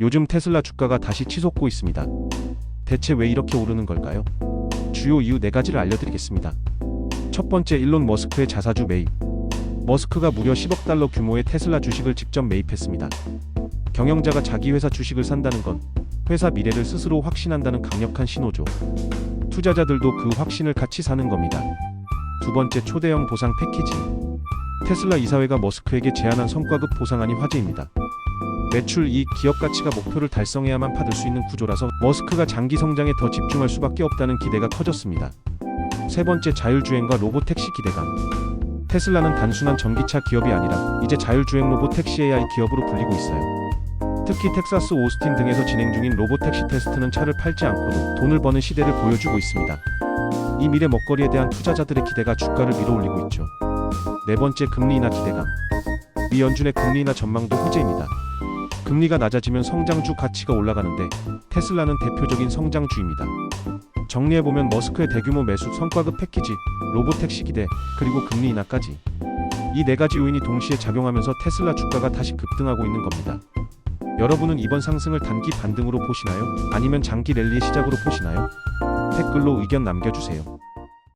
요즘 테슬라 주가가 다시 치솟고 있습니다. 대체 왜 이렇게 오르는 걸까요? 주요 이유 네 가지를 알려드리겠습니다. 첫 번째 일론 머스크의 자사주 매입. 머스크가 무려 10억 달러 규모의 테슬라 주식을 직접 매입했습니다. 경영자가 자기 회사 주식을 산다는 건 회사 미래를 스스로 확신한다는 강력한 신호죠. 투자자들도 그 확신을 같이 사는 겁니다. 두 번째 초대형 보상 패키지. 테슬라 이사회가 머스크에게 제안한 성과급 보상안이 화제입니다. 매출, 이익, 기업 가치가 목표를 달성해야만 받을 수 있는 구조라서 머스크가 장기 성장에 더 집중할 수밖에 없다는 기대가 커졌습니다. 세 번째 자율주행과 로보택시 기대감. 테슬라는 단순한 전기차 기업이 아니라 이제 자율주행 로보택시 AI 기업으로 불리고 있어요. 특히 텍사스 오스틴 등에서 진행 중인 로보택시 테스트는 차를 팔지 않고도 돈을 버는 시대를 보여주고 있습니다. 이 미래 먹거리에 대한 투자자들의 기대가 주가를 밀어올리고 있죠. 네 번째 금리 인하 기대감. 미 연준의 금리 인하 전망도 호재입니다. 금리가 낮아지면 성장주 가치가 올라가는데 테슬라는 대표적인 성장주입니다. 정리해보면 머스크의 대규모 매수 성과급 패키지, 로보택시 기대, 그리고 금리 인하까지 이 네 가지 요인이 동시에 작용하면서 테슬라 주가가 다시 급등하고 있는 겁니다. 여러분은 이번 상승을 단기 반등으로 보시나요? 아니면 장기 랠리의 시작으로 보시나요? 댓글로 의견 남겨주세요.